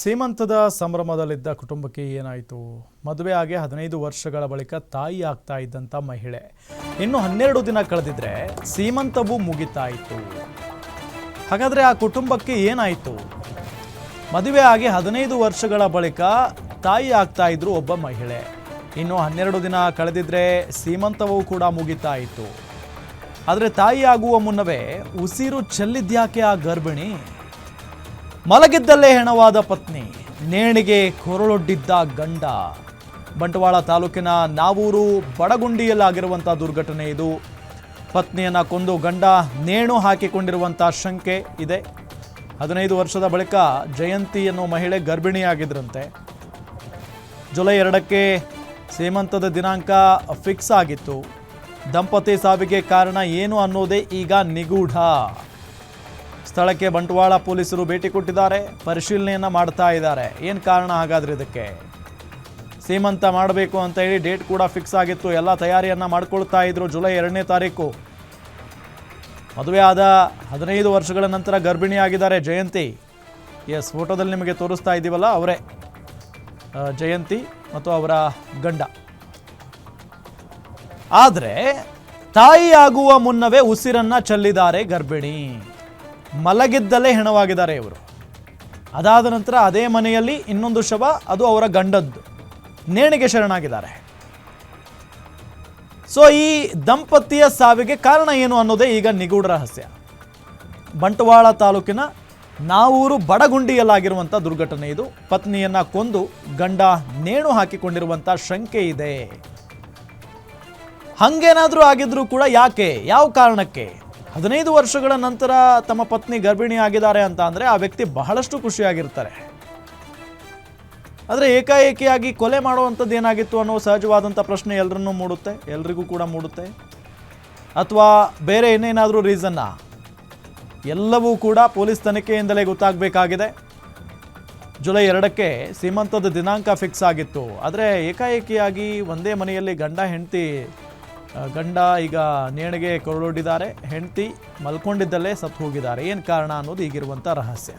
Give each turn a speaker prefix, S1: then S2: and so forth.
S1: ಸೀಮಂತದ ಸಂಭ್ರಮದಲ್ಲಿದ್ದ ಕುಟುಂಬಕ್ಕೆ ಏನಾಯಿತು? ಮದುವೆ ಆಗಿ ಹದಿನೈದು ವರ್ಷಗಳ ಬಳಿಕ ತಾಯಿ ಆಗ್ತಾ ಇದ್ದಂಥ ಮಹಿಳೆ. ಇನ್ನು ಹನ್ನೆರಡು ದಿನ ಕಳೆದಿದ್ರೆ ಸೀಮಂತವೂ ಮುಗಿತಾಯಿತು. ಇತ್ತು ಹಾಗಾದರೆ ಆ ಕುಟುಂಬಕ್ಕೆ ಏನಾಯಿತು? ಮದುವೆ ಆಗಿ ಹದಿನೈದು ವರ್ಷಗಳ ಬಳಿಕ ತಾಯಿ ಆಗ್ತಾ ಇದ್ರು ಒಬ್ಬ ಮಹಿಳೆ. ಇನ್ನು ಹನ್ನೆರಡು ದಿನ ಕಳೆದಿದ್ರೆ ಸೀಮಂತವೂ ಕೂಡ ಮುಗಿತಾಯಿತು. ಇತ್ತು ಆದರೆ ತಾಯಿ ಆಗುವ ಮುನ್ನವೇ ಉಸಿರು ಚೆಲ್ಲಿದ್ಯಾಕೆ ಆ ಗರ್ಭಿಣಿ? ಮಲಗಿದ್ದಲ್ಲೇ ಹೆಣವಾದ ಪತ್ನಿ, ನೇಣಿಗೆ ಕೊರಳೊಡ್ಡಿದ್ದ ಗಂಡ. ಬಂಟ್ವಾಳ ತಾಲೂಕಿನ ನಾವೂರು ಬಡಗುಂಡಿಯಲ್ಲಾಗಿರುವಂಥ ದುರ್ಘಟನೆ ಇದು. ಪತ್ನಿಯನ್ನ ಕೊಂದು ಗಂಡ ನೇಣು ಹಾಕಿಕೊಂಡಿರುವಂಥ ಶಂಕೆ ಇದೆ. ಹದಿನೈದು ವರ್ಷದ ಬಳಿಕ ಜಯಂತಿ ಎನ್ನುವ ಮಹಿಳೆ ಗರ್ಭಿಣಿಯಾಗಿದ್ರಂತೆ. ಜುಲೈ ಎರಡಕ್ಕೆ ಸೀಮಂತದ ದಿನಾಂಕ ಫಿಕ್ಸ್ ಆಗಿತ್ತು. ದಂಪತಿ ಸಾವಿಗೆ ಕಾರಣ ಏನು ಅನ್ನೋದೇ ಈಗ ನಿಗೂಢ. ಸ್ಥಳಕ್ಕೆ ಬಂಟ್ವಾಳ ಪೊಲೀಸರು ಭೇಟಿ ಕೊಟ್ಟಿದ್ದಾರೆ, ಪರಿಶೀಲನೆಯನ್ನ ಮಾಡ್ತಾ ಇದ್ದಾರೆ. ಏನು ಕಾರಣ ಹಾಗಾದ್ರೆ ಇದಕ್ಕೆ? ಸೀಮಂತ ಮಾಡಬೇಕು ಅಂತ ಹೇಳಿ ಡೇಟ್ ಕೂಡ ಫಿಕ್ಸ್ ಆಗಿತ್ತು. ಎಲ್ಲ ತಯಾರಿಯನ್ನ ಮಾಡ್ಕೊಳ್ತಾ ಇದ್ರು ಜುಲೈ ಎರಡನೇ ತಾರೀಕು. ಮದುವೆ ಆದ ಹದಿನೈದು ವರ್ಷಗಳ ನಂತರ ಗರ್ಭಿಣಿಯಾಗಿದ್ದಾರೆ ಜಯಂತಿ. ಎಸ್, ಫೋಟೋದಲ್ಲಿ ನಿಮಗೆ ತೋರಿಸ್ತಾ ಇದ್ದೀವಲ್ಲ ಅವರೇ. ಜಯಂತಿ ಮತ್ತು ಅವರ ಗಂಡ. ಆದರೆ ತಾಯಿ ಆಗುವ ಮುನ್ನವೇ ಉಸಿರನ್ನ ಚೆಲ್ಲಿದ್ದಾರೆ ಗರ್ಭಿಣಿ. ಮಲಗಿದ್ದಲ್ಲೇ ಹೆಣವಾಗಿದ್ದಾರೆ ಇವರು. ಅದಾದ ನಂತರ ಅದೇ ಮನೆಯಲ್ಲಿ ಇನ್ನೊಂದು ಶವ, ಅದು ಅವರ ಗಂಡದ್ದು. ನೇಣಿಗೆ ಶರಣಾಗಿದ್ದಾರೆ. ಸೊ ಈ ದಂಪತಿಯ ಸಾವಿಗೆ ಕಾರಣ ಏನು ಅನ್ನೋದೇ ಈಗ ನಿಗೂಢ ರಹಸ್ಯ. ಬಂಟ್ವಾಳ ತಾಲೂಕಿನ ನಾವೂರು ಬಡಗುಂಡಿಯಲ್ಲಾಗಿರುವಂಥ ದುರ್ಘಟನೆ ಇದು. ಪತ್ನಿಯನ್ನ ಕೊಂದು ಗಂಡ ನೇಣು ಹಾಕಿಕೊಂಡಿರುವಂಥ ಶಂಕೆ ಇದೆ. ಹಂಗೇನಾದರೂ ಆಗಿದ್ರೂ ಕೂಡ ಯಾಕೆ? ಯಾವ ಕಾರಣಕ್ಕೆ? ಹದಿನೈದು ವರ್ಷಗಳ ನಂತರ ತಮ್ಮ ಪತ್ನಿ ಗರ್ಭಿಣಿ ಆಗಿದ್ದಾರೆ ಅಂತ ಅಂದರೆ ಆ ವ್ಯಕ್ತಿ ಬಹಳಷ್ಟು ಖುಷಿಯಾಗಿರ್ತಾರೆ. ಆದರೆ ಏಕಾಏಕಿಯಾಗಿ ಕೊಲೆ ಮಾಡುವಂಥದ್ದು ಏನಾಗಿತ್ತು ಅನ್ನೋ ಸಹಜವಾದಂಥ ಪ್ರಶ್ನೆ ಎಲ್ಲರನ್ನೂ ಮೂಡುತ್ತೆ, ಎಲ್ರಿಗೂ ಕೂಡ ಮೂಡುತ್ತೆ. ಅಥವಾ ಬೇರೆ ಇನ್ನೇನಾದರೂ ರೀಸನ್ನ ಎಲ್ಲವೂ ಕೂಡ ಪೊಲೀಸ್ ತನಿಖೆಯಿಂದಲೇ ಗೊತ್ತಾಗಬೇಕಾಗಿದೆ. ಜುಲೈ ಎರಡಕ್ಕೆ ಸೀಮಂತದ ದಿನಾಂಕ ಫಿಕ್ಸ್ ಆಗಿತ್ತು. ಆದರೆ ಏಕಾಏಕಿಯಾಗಿ ಒಂದೇ ಮನೆಯಲ್ಲಿ ಗಂಡ, ಹೆಂಡತಿ ಗಂಡ ಈಗ ನೇಣಿಗೆ ಕೊರಳೊಡ್ಡಿದ್ದಾರೆ. ಹೆಂಡತಿ ಮಲ್ಕೊಂಡಿದ್ದಲ್ಲೇ ಸತ್ತು ಹೋಗಿದ್ದಾರೆ. ಏನು ಕಾರಣ ಅನ್ನೋದು ಈಗಿರುವಂಥ ರಹಸ್ಯ.